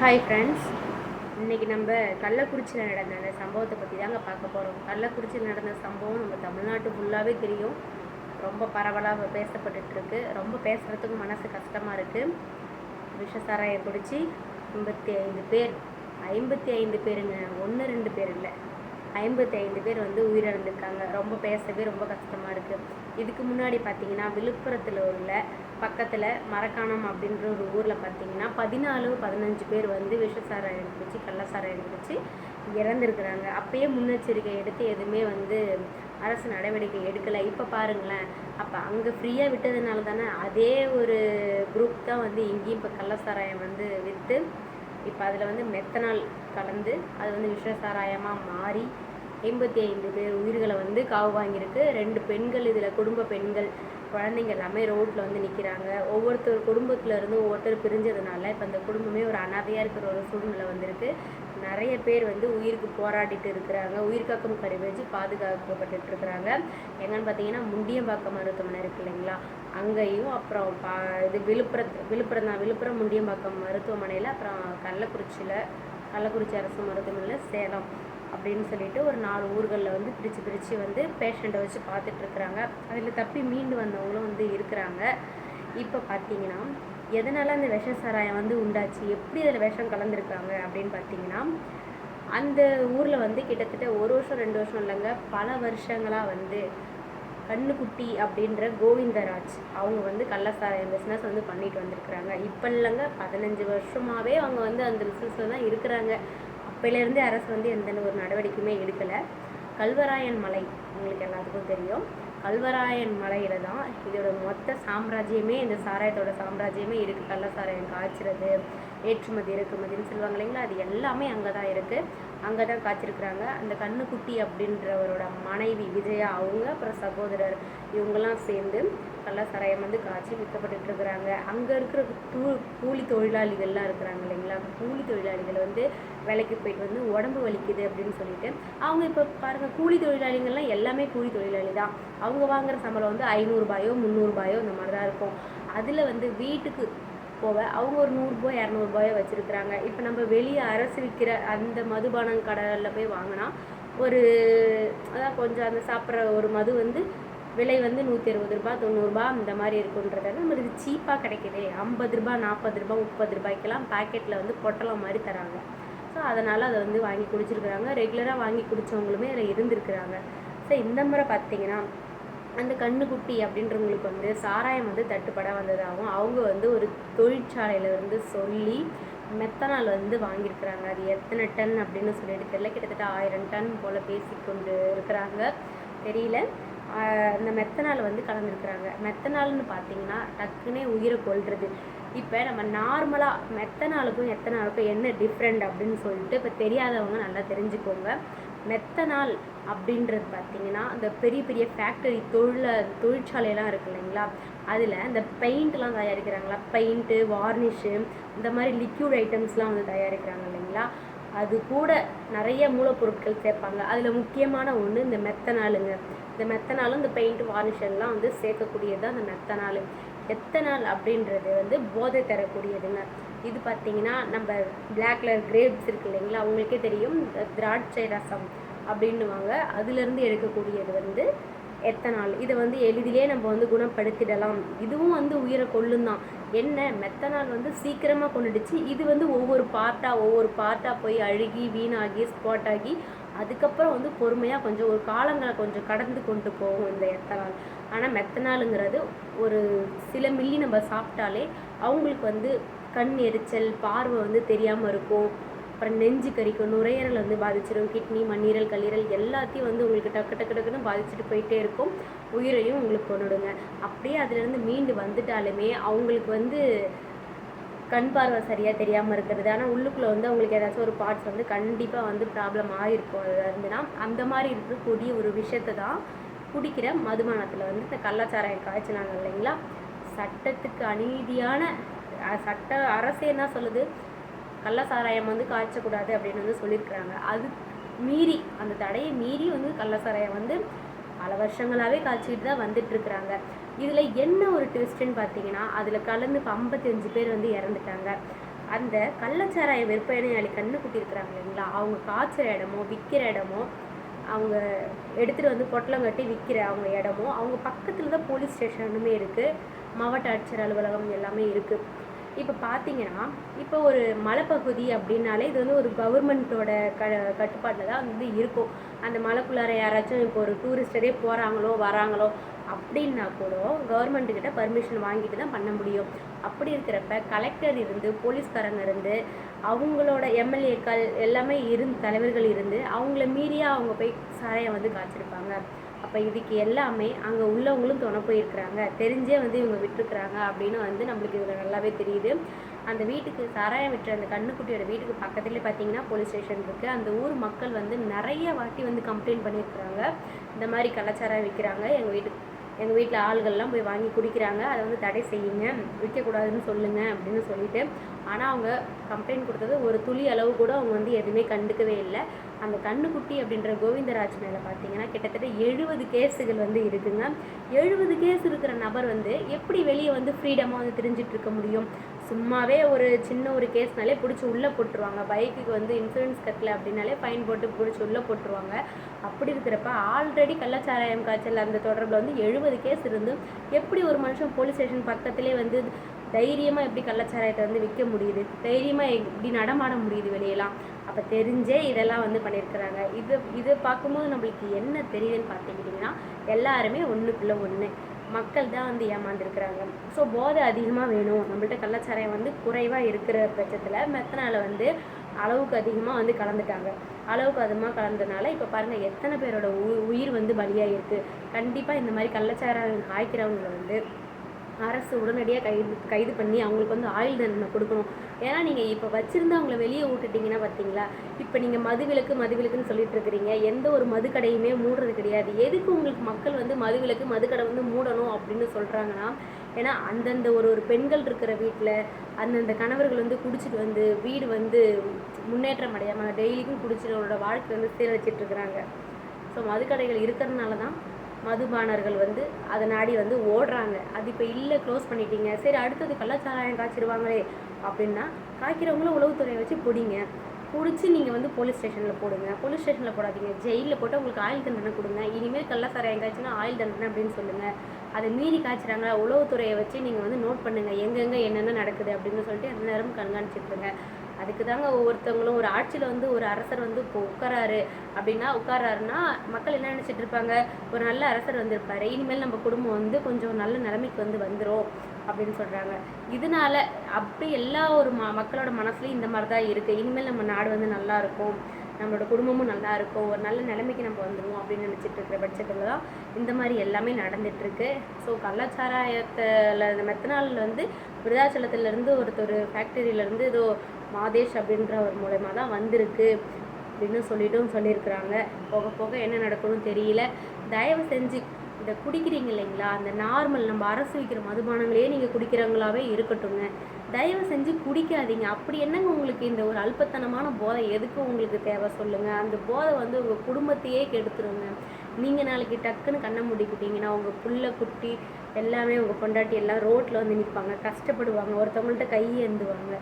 Hi friends இன்றைக்கி நம்ம கள்ளக்குறிச்சியில் நடந்த அந்த சம்பவத்தை பற்றி தாங்க பார்க்க போகிறோம் கள்ளக்குறிச்சியில் நடந்த சம்பவம் நம்ம தமிழ்நாட்டு ஃபுல்லாகவே தெரியும். ரொம்ப பரவலாக பேசப்பட்டுருக்கு ரொம்ப பேசுகிறதுக்கும் மனசு கஷ்டமாக இருக்குது விஷசாராயம் பிடிச்சி ஐம்பத்தி ஐந்து பேர் ஐம்பத்தி ஐந்து பேருங்க. ஒன்று ரெண்டு பேர் இல்லை. ஐம்பத்தி ஐந்து பேர் வந்து உயிரிழந்திருக்காங்க. ரொம்ப பேசவே ரொம்ப கஷ்டமாக இருக்குது இதுக்கு முன்னாடி பார்த்தீங்கன்னா விழுப்புரத்தில் உள்ள பக்கத்தில் மரக்காணம் அப்படின்ற ஒரு ஊரில் பார்த்தீங்கன்னா பதினாலு பதினஞ்சு பேர் வந்து விஷசாரம் எடுத்துச்சு கள்ளசாரம் எடுத்துச்சு இறந்துருக்குறாங்க. அப்பயே முன்னெச்சரிக்கை எடுத்து எதுவுமே வந்து அரசு நடவடிக்கை எடுக்கலை. இப்போ பாருங்களேன். அப்போ அங்கே ஃப்ரீயாக விட்டதுனால தானே அதே ஒரு குரூப் தான் வந்து இங்கேயும் இப்போ கள்ளசாராயம் வந்து விற்று இப்போ அதில் வந்து மெத்தனால் கலந்து அது வந்து விஷசாராயமாக மாறி எண்பத்தி ஐந்து பேர் உயிர்களை வந்து காவு வாங்கியிருக்கு. ரெண்டு பெண்கள் இதில் குடும்ப பெண்கள் குழந்தைங்க எல்லாமே ரோட்டில் வந்து நிற்கிறாங்க. ஒவ்வொருத்தர் குடும்பத்தில் இருந்து ஒவ்வொருத்தர் பிரிஞ்சதுனால இப்போ அந்த குடும்பமே ஒரு அனாதையாக இருக்கிற ஒரு சூழ்நிலை வந்திருக்கு. நிறைய பேர் வந்து உயிருக்கு போராடிட்டு இருக்கிறாங்க. உயிர்காக்கும் கருவி வச்சு பாதுகாக்கப்பட்டுட்டு இருக்கிறாங்க. எங்கன்னு பார்த்தீங்கன்னா முண்டியம்பாக்கம் மருத்துவமனை இருக்கு இல்லைங்களா? அங்கேயும் அப்புறம் பா இது விழுப்புரத்து விழுப்புரம் தான். விழுப்புரம் முண்டியம்பாக்கம் மருத்துவமனையில் அப்புறம் கள்ளக்குறிச்சியில் கள்ளக்குறிச்சி அரசு மருத்துவமனையில் சேலம் அப்படின்னு சொல்லிட்டு ஒரு நாலு ஊர்களில் வந்து பிரித்து பிரித்து வந்து பேஷண்ட்டை வச்சு பார்த்துட்ருக்குறாங்க அதில் தப்பி மீண்டு வந்தவங்களும் வந்து இருக்கிறாங்க. இப்போ பார்த்தீங்கன்னா எதனால் அந்த விஷ சாராயம் வந்து உண்டாச்சு? எப்படி அதில் விஷம் கலந்துருக்காங்க அப்படின்னு பார்த்தீங்கன்னா அந்த ஊரில் வந்து கிட்டத்தட்ட ஒரு வருஷம் ரெண்டு வருஷம் இல்லைங்க பல வருஷங்களாக வந்து கண்ணுக்குட்டி அப்படின்ற கோவிந்தராஜ் அவங்க வந்து கள்ளசாராயம் பிஸ்னஸ் வந்து பண்ணிட்டு வந்திருக்கிறாங்க. இப்போ இல்லைங்க பதினஞ்சு வருஷமாகவே அவங்க வந்து அந்த பிஸ்னஸில் தான் இருக்கிறாங்க. அப்போலேருந்தே அரசு வந்து எந்த ஒரு நடவடிக்கையுமே எடுக்கலை. கல்வராயன் மலை உங்களுக்கு எல்லாத்துக்கும் தெரியும். கல்வராயன் மலையில் தான் இதோட மொத்த சாம்ராஜ்யமே இந்த சாராயத்தோட சாம்ராஜ்யமே இருக்குது கள்ள சாராயம் காய்ச்சிறது ஏற்றுமதி இறக்குமதின்னு சொல்லுவாங்க இல்லைங்களா? அது எல்லாமே அங்கே தான் இருக்குது அங்கே தான் காய்ச்சிருக்கிறாங்க. அந்த கண்ணுக்குட்டி அப்படின்றவரோட மனைவி விஜயா அவங்க அப்புறம் சகோதரர் இவங்கெல்லாம் சேர்ந்து கள்ள சாராயம் வந்து காய்ச்சி விற்கப்பட்டு இருக்கிறாங்க. அங்கே இருக்கிற தூ கூலி தொழிலாளிகள்லாம் இருக்கிறாங்க இல்லைங்களா? கூலி தொழிலாளிகள் வந்து வேலைக்கு போயிட்டு வந்து உடம்பு வலிக்குது அப்படின்னு சொல்லிட்டு அவங்க இப்போ பாருங்கள் கூலி தொழிலாளிகள்லாம் எல்லாமே கூலி தொழிலாளி தான். அவங்க வாங்குற சம்பளம் வந்து ஐநூறுரூபாயோ முந்நூறுபாயோ இந்த மாதிரி தான் இருக்கும். அதில் வந்து வீட்டுக்கு போக அவங்க ஒரு நூறுரூபா இரநூறுபாயோ வச்சுருக்குறாங்க. இப்போ நம்ம வெளியே அரசு விற்கிற அந்த மதுபானம் கடையில் போய் வாங்கினா ஒரு அதான் கொஞ்சம் அந்த சாப்பிட்ற ஒரு மது வந்து விலை வந்து நூற்றி அறுபது ரூபா தொண்ணூறுரூபா இந்த மாதிரி இருக்குன்றதால நம்மளுக்கு சீப்பாக கிடைக்குது. ஐம்பது ரூபா நாற்பது ரூபா முப்பது ரூபாய்க்கெல்லாம் பேக்கெட்டில் வந்து பொட்டலம் மாதிரி தராங்க. ஸோ அதனால் அதை வந்து வாங்கி குடிச்சிருக்கிறாங்க. ரெகுலராக வாங்கி குடித்தவங்களுமே அதில் இருந்திருக்கிறாங்க. ஸோ இந்த முறை பார்த்தீங்கன்னா அந்த கண்ணுக்குட்டி அப்படின்றவங்களுக்கு வந்து சாராயம் வந்து தட்டுப்பட வந்ததாகவும் அவங்க வந்து ஒரு தொழிற்சாலையில் வந்து சொல்லி மெத்தனால் வந்து வாங்கியிருக்கிறாங்க. அது எத்தனை டன் அப்படின்னு சொல்லிட்டு தெரியல. கிட்டத்தட்ட ஆயிரம் டன் போல் பேசிக்கொண்டு இருக்கிறாங்க. தெரியல. அந்த மெத்தனால் வந்து கலந்துருக்குறாங்க. மெத்தனால்னு பார்த்தீங்கன்னா டக்குனே உயிரை கொள்வது இப்போ நம்ம நார்மலாக மெத்தனாலுக்கும் எத்தனாலுக்கும் என்ன டிஃப்ரெண்ட் அப்படின்னு சொல்லிட்டு இப்போ தெரியாதவங்க நல்லா தெரிஞ்சுக்கோங்க. மெத்தனால் அப்படின்றது பார்த்தீங்கன்னா அந்த பெரிய பெரிய ஃபேக்டரி தொழில தொழிற்சாலையெல்லாம் இருக்கு இல்லைங்களா? அதில் இந்த பெயிண்ட்லாம் தயாரிக்கிறாங்களா? பெயிண்ட்டு வார்னிஷு இந்த மாதிரி லிக்யூட் ஐட்டம்ஸ்லாம் வந்து தயாரிக்கிறாங்க இல்லைங்களா? அது கூட நிறைய மூலப்பொருட்கள் சேர்ப்பாங்க. அதில் முக்கியமான ஒன்று இந்த மெத்தனாலுங்க. இந்த மெத்தனாலும் இந்த பெயிண்ட் வார்னிஷ் எல்லாம் வந்து சேர்க்கக்கூடியது தான் இந்த மெத்தனால். எத்தனால் அப்படின்றது வந்து போதை தரக்கூடியதுங்க. இது பார்த்தீங்கன்னா நம்ம பிளாக் கலர் கிரேப்ஸ் இருக்கு இல்லைங்களா அவங்களுக்கே தெரியும் திராட்சை ரசம் அப்படின்னுவாங்க. அதுலேருந்து எடுக்கக்கூடியது வந்து எத்தனால்? இதை வந்து எளிதிலே நம்ம வந்து குணப்படுத்திடலாம். இதுவும் வந்து உயிரை கொள்ளும் தான் என்ன? மெத்தனால் வந்து சீக்கிரமாக கொண்டுடுச்சு. இது வந்து ஒவ்வொரு பார்ட்டாக ஒவ்வொரு பார்ட்டாக போய் அழுகி வீணாகி ஸ்பாட் ஆகி அதுக்கப்புறம் வந்து பொறுமையாக கொஞ்சம் ஒரு காலங்களை கொஞ்சம் கடந்து கொண்டு போகும் இந்த எத்தனால். ஆனால் மெத்தனாலுங்கிறது ஒரு சில மில்லி நம்ம சாப்பிட்டாலே அவங்களுக்கு வந்து கண் எரிச்சல் பார்வை வந்து தெரியாமல் இருக்கும். அப்புறம் நெஞ்சு கறிக்கும் நுரையீரல் வந்து பாதிச்சிடும் கிட்னி மண்ணீரல் கல்லீரல் எல்லாத்தையும் வந்து உங்களுக்கு டக்கு டக்கு டக்குன்னு பாதிச்சுட்டு போயிட்டே இருக்கும். உயிரையும் உங்களுக்கு கொண்டுடுங்க. அப்படியே அதுலேருந்து மீண்டு வந்துட்டாலுமே அவங்களுக்கு வந்து கண் பார்வை சரியாக தெரியாமல் இருக்கிறது. ஆனால் உள்ளுக்குள்ளே வந்து அவங்களுக்கு ஏதாச்சும் ஒரு பார்ட்ஸ் வந்து கண்டிப்பாக வந்து ப்ராப்ளம் ஆகிருக்கும் அதில் இருந்துன்னா அந்த மாதிரி இருக்கக்கூடிய ஒரு விஷயத்தை தான் குடிக்கிற மதுபானத்தில் வந்து இந்த கள்ளச்சாராயம் காய்ச்சினாங்க இல்லைங்களா? சட்டத்துக்கு அநீதியான சட்ட அரசே என்ன சொல்லுது? கள்ள சாராயம் வந்து காய்ச்சக்கூடாது அப்படின்னு வந்து சொல்லியிருக்கிறாங்க. அது மீறி அந்த தடையை மீறி வந்து கள்ள சாராயம் வந்து பல வருஷங்களாகவே காய்ச்சிக்கிட்டு தான் வந்துட்டுருக்குறாங்க. இதில் என்ன ஒரு ட்விஸ்ட்டுன்னு பார்த்தீங்கன்னா அதில் கலந்து இப்போ ஐம்பத்தஞ்சு பேர் வந்து இறந்துட்டாங்க. அந்த கள்ளச்சாராய விற்பனையாளி கண்ணு இருக்கிறாங்க இல்லைங்களா? அவங்க காய்ச்சிற இடமோ விற்கிற இடமோ அவங்க எடுத்துகிட்டு வந்து பொட்டலம் கட்டி விற்கிற அவங்க இடமோ அவங்க பக்கத்தில் தான் போலீஸ் ஸ்டேஷனுமே இருக்குது மாவட்ட ஆட்சியர் அலுவலகம் எல்லாமே இருக்குது இப்போ பார்த்தீங்கன்னா இப்போ ஒரு மலைப்பகுதி அப்படின்னாலே இது வந்து ஒரு கவர்மெண்ட்டோட க கட்டுப்பாட்டில் தான் வந்து இருக்கும். அந்த மலைக்குள்ளார யாராச்சும் இப்போ ஒரு டூரிஸ்டரே போகிறாங்களோ வராங்களோ அப்படின்னா கூட கவர்மெண்ட்டுக்கிட்ட பர்மிஷன் வாங்கிட்டு தான் பண்ண முடியும். அப்படி இருக்கிறப்ப கலெக்டர் இருந்து போலீஸ்காரங்க இருந்து அவங்களோட எம்எல்ஏக்கள் எல்லாமே இருந்து தலைவர்கள் இருந்து அவங்கள மீறியா அவங்க போய் சாரையை வந்து காய்ச்சிருப்பாங்க அப்போ இதுக்கு எல்லாமே அங்கே உள்ளவங்களும் துணை போயிருக்கிறாங்க. தெரிஞ்சே வந்து இவங்க விட்டுருக்குறாங்க அப்படின்னு வந்து நம்மளுக்கு இதில் நல்லாவே தெரியுது. அந்த வீட்டுக்கு சாராயம் விட்டுற அந்த கண்ணுக்குட்டியோட வீட்டுக்கு பக்கத்துலேயே பார்த்தீங்கன்னா போலீஸ் ஸ்டேஷன் இருக்குது அந்த ஊர் மக்கள் வந்து நிறைய வாட்டி வந்து கம்ப்ளைண்ட் பண்ணியிருக்கிறாங்க. இந்த மாதிரி கலாச்சாரம் விற்கிறாங்க எங்கள் வீட்டுக்கு எங்கள் வீட்டில் ஆள்கள்லாம் போய் வாங்கி குடிக்கிறாங்க. அதை வந்து தடை செய்யுங்க விற்கக்கூடாதுன்னு சொல்லுங்கள் அப்படின்னு சொல்லிட்டு ஆனால் அவங்க கம்ப்ளைண்ட் கொடுத்தது ஒரு துளி அளவு கூட அவங்க வந்து எதுவுமே கண்டுக்கவே இல்லை. அந்த கண்ணுக்குட்டி அப்படின்ற கோவிந்தராஜ் மேலே பார்த்தீங்கன்னா கிட்டத்தட்ட எழுபது கேஸுகள் வந்து இருக்குங்க எழுபது கேஸ் இருக்கிற நபர் வந்து எப்படி வெளியே வந்து ஃப்ரீடமாக வந்து தெரிஞ்சிட்டு இருக்க முடியும்? சும்மாவே ஒரு சின்ன ஒரு கேஸ்னாலே பிடிச்சி உள்ளே போட்டுருவாங்க. பைக்குக்கு வந்து இன்சூரன்ஸ் கட்டல அப்படின்னாலே ஃபைன் போட்டு பிடிச்சி உள்ளே போட்டுருவாங்க. அப்படி இருக்கிறப்ப ஆல்ரெடி கள்ளச்சாராயம் காய்ச்சல் அந்த தொடர்பில் வந்து எழுபது கேஸ் இருந்து எப்படி ஒரு மனுஷன் போலீஸ் ஸ்டேஷன் பக்கத்திலே வந்து தைரியமாக எப்படி கள்ளச்சாராயத்தை வந்து விற்க முடியுது? தைரியமாக எப்படி நடமாட முடியுது வெளியெல்லாம்? அப்போ தெரிஞ்சே இதெல்லாம் வந்து பண்ணியிருக்கிறாங்க. இது இது பார்க்கும்போது நம்மளுக்கு என்ன தெரியுதுன்னு பார்த்துக்கிட்டிங்கன்னா எல்லாருமே ஒன்றுக்குள்ளே ஒன்று மக்கள் தான் வந்து ஏமாந்துருக்கிறாங்க. ஸோ போதை அதிகமாக வேணும். நம்மள்ட்ட கள்ளச்சாராயம் வந்து குறைவாக இருக்கிற பட்சத்தில் மெத்தனால் வந்து அளவுக்கு அதிகமாக வந்து கலந்துட்டாங்க. அளவுக்கு அதிகமாக கலந்தனால இப்போ பாருங்கள் எத்தனை பேரோட உ உயிர் வந்து பலியாகிருக்கு கண்டிப்பாக இந்த மாதிரி கள்ளச்சாராயம் காய்க்கிறவங்களை வந்து அரசு உடனடியாக கைது கைது பண்ணி அவங்களுக்கு வந்து ஆயுள் தண்டனை கொடுக்கணும். ஏன்னா நீங்கள் இப்போ வச்சுருந்து அவங்கள வெளியே விட்டுட்டீங்கன்னா பார்த்தீங்களா இப்போ நீங்கள் மதுவிலக்கு மதுவிலக்குன்னு சொல்லிட்டு இருக்கிறீங்க. எந்த ஒரு மதுக்கடையுமே மூடுறது கிடையாது. எதுக்கு உங்களுக்கு மக்கள் வந்து மதுவிலக்கு மதுக்கடை வந்து மூடணும் அப்படின்னு சொல்கிறாங்கன்னா ஏன்னா அந்தந்த ஒரு ஒரு பெண்கள் இருக்கிற வீட்டில் அந்தந்த கணவர்கள் வந்து குடிச்சிட்டு வந்து வீடு வந்து முன்னேற்றம் அடையாமல் டெய்லிக்கும் குடிச்சிட்டு அவரோட வாழ்க்கை வந்து சீரழிச்சிட்டு இருக்கிறாங்க. ஸோ மதுக்கடைகள் இருக்கிறதுனால தான் மதுபானர்கள் வந்து அதை நாடி வந்து ஓடுறாங்க. அது இப்போ இல்லை க்ளோஸ் பண்ணிட்டீங்க. சரி அடுத்தது கள்ளச்சாராயம் காய்ச்சிருவாங்களே அப்படின்னா காய்க்கிறவங்களும் உளவுத்துறையை வச்சு பிடிங்க. பிடிச்சி நீங்கள் வந்து போலீஸ் ஸ்டேஷனில் போடுங்க. போலீஸ் ஸ்டேஷனில் போடாதீங்க. ஜெயிலில் போட்டு உங்களுக்கு ஆயுள் தண்டனை கொடுங்க. இனிமேல் கள்ளச்சாராயம் காய்ச்சினா ஆயுள் தண்டனை அப்படின்னு சொல்லுங்கள் அதை மீறி காய்ச்சுறாங்க உளவுத்துறையை வச்சு நீங்கள் வந்து நோட் பண்ணுங்கள் எங்கெங்கே என்னென்ன நடக்குது அப்படின்னு சொல்லிட்டு அந்த நேரம் கண்காணிச்சுட்டுருங்க அதுக்கு தாங்க ஒவ்வொருத்தவங்களும் ஒரு ஆட்சியில் வந்து ஒரு அரசர் வந்து இப்போ உட்காராரு. அப்படின்னா உட்காராருன்னா மக்கள் என்ன நினச்சிட்டு இருப்பாங்க? ஒரு நல்ல அரசர் வந்திருப்பார். இனிமேல் நம்ம குடும்பம் வந்து கொஞ்சம் நல்ல நிலைமைக்கு வந்து வந்துடும் அப்படின்னு சொல்கிறாங்க இதனால அப்படி எல்லா ஒரு ம மக்களோட மனசுலையும் இந்த மாதிரி தான் இருக்குது இனிமேல் நம்ம நாடு வந்து நல்லா இருக்கும் நம்மளோட குடும்பமும் நல்லா இருக்கும் ஒரு நல்ல நிலைமைக்கு நம்ம வந்துடுவோம் அப்படின்னு நினச்சிட்டு இருக்கிற பட்சத்தில் தான் இந்த மாதிரி எல்லாமே நடந்துகிட்ருக்கு ஸோ கள்ளச்சாராயத்தில் இந்த மெத்தனால் வந்து விருதாச்சலத்துலேருந்து ஒருத்தர் ஃபேக்டரியிலேருந்து ஏதோ மாதேஷ் அப்படின்றவர் மூலயமா தான் வந்திருக்கு அப்படின்னு சொல்லிட்டும் சொல்லியிருக்கிறாங்க. போக போக என்ன நடக்கணும் தெரியல. தயவு செஞ்சு இந்த குடிக்கிறீங்க இல்லைங்களா? அந்த நார்மல் நம்ம அரசு வைக்கிற மதுபானங்களையே நீங்கள் குடிக்கிறவங்களாவே இருக்கட்டுங்க தயவு செஞ்சு குடிக்காதீங்க. அப்படி என்னங்க உங்களுக்கு இந்த ஒரு அல்பத்தனமான போதை? எதுக்கு உங்களுக்கு தேவை சொல்லுங்கள் அந்த போதை வந்து உங்கள் குடும்பத்தையே கெடுத்துருங்க. நீங்கள் நாளைக்கு டக்குன்னு கண்ணை மூடிக்கிட்டீங்கன்னா உங்கள் புள்ள குட்டி எல்லாமே உங்கள் பொண்டாட்டி எல்லாம் ரோட்டில் வந்து நிற்பாங்க கஷ்டப்படுவாங்க. ஒருத்தவங்கள்ட்ட கையேந்துவாங்க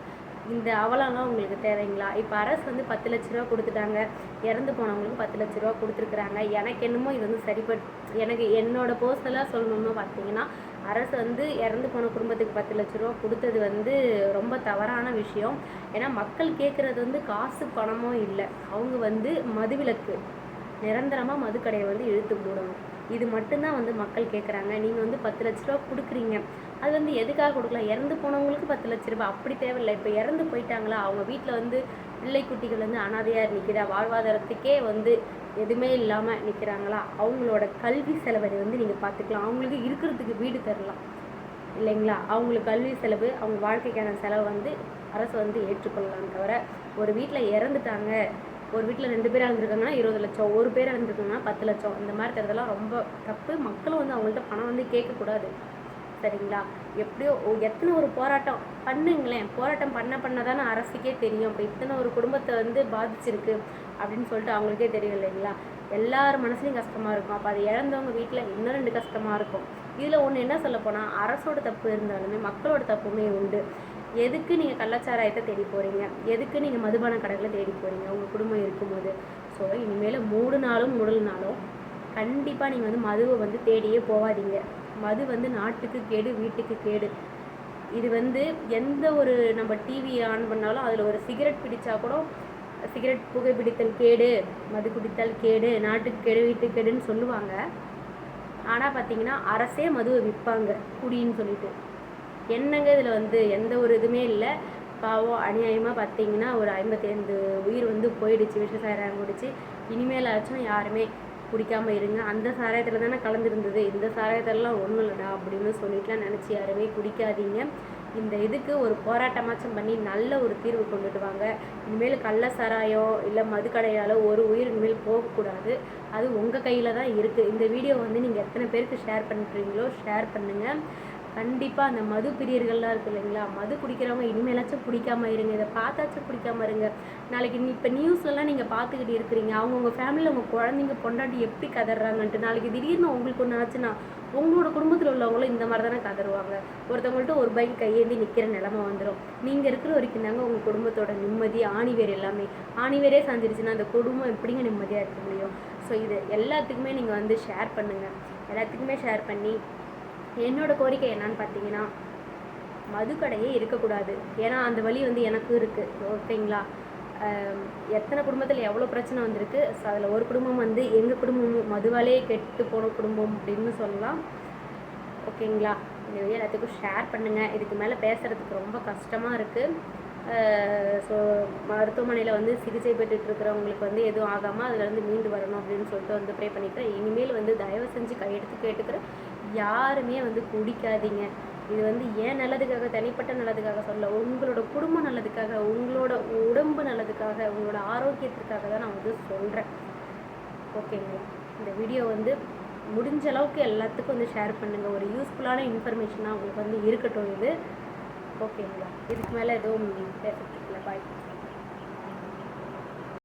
இந்த அவலம்லாம் உங்களுக்கு தேவைங்களா? இப்போ அரசு வந்து பத்து லட்ச ரூபா கொடுத்துட்டாங்க. இறந்து போனவங்களுக்கு பத்து லட்ச ரூபா கொடுத்துருக்குறாங்க. எனக்கு என்னமோ இது வந்து சரிப்பட் எனக்கு என்னோட பர்சனலாக சொல்லணும்னு பார்த்தீங்கன்னா அரசு வந்து இறந்து போன குடும்பத்துக்கு பத்து லட்ச ரூபா கொடுத்தது வந்து ரொம்ப தவறான விஷயம். ஏன்னா மக்கள் கேட்குறது வந்து காசு பணமும் இல்லை. அவங்க வந்து மதுவிலக்கு நிரந்தரமாக மதுக்கடையை வந்து இழுத்து மூடணும் இது மட்டும்தான் வந்து மக்கள் கேட்குறாங்க நீங்கள் வந்து பத்து லட்ச ரூபா கொடுக்குறீங்க. அது வந்து எதுக்காக கொடுக்கலாம் இறந்து போனவங்களுக்கு பத்து லட்ச ரூபாய். அப்படி தேவையில்லை. இப்போ இறந்து போயிட்டாங்களா? அவங்க வீட்டில் வந்து பிள்ளை குட்டிகள் வந்து அனாதையாக நிற்கிறா வாழ்வாதாரத்துக்கே வந்து எதுவுமே இல்லாமல் நிற்கிறாங்களா? அவங்களோட கல்வி செலவை வந்து நீங்கள் பார்த்துக்கலாம். அவங்களுக்கு இருக்கிறதுக்கு வீடு தரலாம். இல்லைங்களா? அவங்களுக்கு கல்வி செலவு அவங்க வாழ்க்கைக்கான செலவு வந்து அரசு வந்து ஏற்றுக்கொள்ளலாம் தவிர ஒரு வீட்டில் இறந்துட்டாங்க. ஒரு வீட்டில் ரெண்டு பேர் இறந்துருக்காங்கன்னா இருபது லட்சம். ஒரு பேர் இறந்துருக்காங்கன்னா பத்து லட்சம். இந்த மாதிரி தரதெல்லாம் ரொம்ப தப்பு. மக்களும் வந்து அவங்கள்ட்ட பணம் வந்து கேட்கக்கூடாது. சரிங்களா எப்படியோ எத்தனை ஒரு போராட்டம். பண்ணுங்களேன். போராட்டம் பண்ண பண்ண தானே அரசுக்கே தெரியும். இப்போ இத்தனை ஒரு குடும்பத்தை வந்து பாதிச்சிருக்கு அப்படின்னு சொல்லிட்டு அவங்களுக்கே தெரியும் இல்லைங்களா? எல்லார் மனசுலையும் கஷ்டமாக இருக்கும். அப்போ அதை இழந்தவங்க வீட்டில் இன்னும் ரெண்டு கஷ்டமாக இருக்கும். இதில் ஒன்று என்ன சொல்ல போனால் அரசோட தப்பு இருந்தாலுமே மக்களோட தப்புமே உண்டு. எதுக்கு நீங்கள் கள்ளச்சாராயத்தை தேடி போகிறீங்க எதுக்கு நீங்கள் மதுபான கடைகளை தேடி போகிறீங்க உங்கள் குடும்பம் இருக்கும்போது. ஸோ இனிமேல் மூடுனாலும் மூடலனாலும் கண்டிப்பாக நீங்கள் வந்து மதுவை வந்து தேடியே போகாதீங்க. மது வந்து நாட்டுக்கு கேடு வீட்டுக்கு கேடு. இது வந்து எந்த ஒரு நம்ம டிவி ஆன் பண்ணாலும் அதில் ஒரு சிகரெட் பிடிச்சா கூட சிகரெட் புகைப்பிடித்தல் கேடு மது குடித்தல் கேடு நாட்டுக்கு கேடு வீட்டுக்கு கேடுன்னு சொல்லுவாங்க. ஆனால் பார்த்தீங்கன்னா அரசே மதுவை விற்பாங்க குடின்னு சொல்லிட்டு. என்னங்க இதில் வந்து? எந்த ஒரு இதுவுமே இல்லை. பாவம் அநியாயமாக பார்த்தீங்கன்னா ஒரு ஐம்பத்தைந்து உயிர் வந்து போயிடுச்சு விஷ சாராயம் குடிச்சு இனிமேலாச்சும் யாருமே குடிக்காமல் இருங்க. அந்த சாராயத்தில் தானே கலந்துருந்தது. இந்த சாராயத்திலலாம் ஒன்றும் இல்லைடா அப்படின்னு சொல்லிட்டுலாம் நினச்சி யாருமே குடிக்காதீங்க. இந்த இதுக்கு ஒரு போராட்டமாச்சும் பண்ணி நல்ல ஒரு தீர்வு கொண்டுட்டு வாங்க. இனிமேல் கள்ள சாராயம் இல்லை மதுக்கடையால் ஒரு உயிர் இனிமேல் போகக்கூடாது. அது உங்கள் கையில் தான் இருக்குது இந்த வீடியோ வந்து நீங்கள் எத்தனை பேருக்கு ஷேர் பண்ணுறீங்களோ ஷேர் பண்ணுங்கள் கண்டிப்பாக அந்த மது பிரியர்கள்லாம் இருக்கு இல்லைங்களா? மது குடிக்கிறவங்க இனிமேலாச்சும் பிடிக்காம இருங்க. இதை பார்த்தாச்சும் பிடிக்காம இருங்க. நாளைக்கு இப்போ நியூஸ்லலாம் நீங்கள் பார்த்துக்கிட்டு இருக்கிறீங்க. அவங்கவுங்க ஃபேமிலியில் உங்கள் குழந்தைங்க பொண்டாட்டி எப்படி கதறாங்கன்ட்டு நாளைக்கு திடீர்னு உங்களுக்கு ஒன்று ஆச்சுன்னா உங்களோட குடும்பத்தில் உள்ளவங்களும் இந்த மாதிரி தானே கதருவாங்க ஒருத்தவங்கள்ட்ட ஒரு பைக் கையேந்தி நிற்கிற நிலமை வந்துடும் நீங்கள் இருக்கிற வரைக்கும் தாங்க உங்கள் குடும்பத்தோட நிம்மதி ஆணிவேர் எல்லாமே. ஆணிவேரே சந்திருச்சுன்னா அந்த குடும்பம் எப்படிங்க நிம்மதியாக இருக்க முடியும்? ஸோ இது எல்லாத்துக்குமே நீங்கள் வந்து ஷேர் பண்ணுங்கள் எல்லாத்துக்குமே ஷேர் பண்ணி என்னோட கோரிக்கை என்னன்னு பார்த்தீங்கன்னா மதுக்கடையே இருக்கக்கூடாது. ஏன்னா அந்த வழி வந்து எனக்கும் இருக்குது ஓகேங்களா? எத்தனை குடும்பத்தில் எவ்வளோ பிரச்சனை வந்திருக்கு? ஸோ அதில் ஒரு குடும்பம் வந்து எங்கள் குடும்பமும் மதுவாலே கெட்டு போன குடும்பம் அப்படின்னு சொல்லலாம். ஓகேங்களா? இந்த வீடியோ எல்லாத்துக்கும் ஷேர் பண்ணுங்கள் இதுக்கு மேலே பேசுகிறதுக்கு ரொம்ப கஷ்டமாக இருக்குது ஸோ மருத்துவமனையில் வந்து சிகிச்சை பெற்றுட்டு இருக்கிறவங்களுக்கு வந்து எதுவும் ஆகாமல் அதுலேருந்து மீண்டு வரணும் அப்படின்னு சொல்லிட்டு வந்து ப்ரே பண்ணிக்கிறேன். இனிமேல் வந்து தயவு செஞ்சு கையெடுத்து கேட்டுக்கிறேன். யாருமே வந்து குடிக்காதீங்க. இது வந்து ஏன் நல்லதுக்காக தனிப்பட்ட நல்லதுக்காக சொல்ல உங்களோட குடும்ப நல்லதுக்காக உங்களோட உடம்பு நல்லதுக்காக உங்களோட ஆரோக்கியத்திற்காக தான் நான் வந்து சொல்கிறேன் ஓகேங்களா? இந்த வீடியோ வந்து முடிஞ்ச அளவுக்கு எல்லாத்துக்கும் வந்து ஷேர் பண்ணுங்கள் ஒரு யூஸ்ஃபுல்லான இன்ஃபர்மேஷனாக உங்களுக்கு வந்து இருக்கட்டும் இது. ஓகேங்களா? இதுக்கு மேலே எதுவும் பேசுறதுக்கு பாய்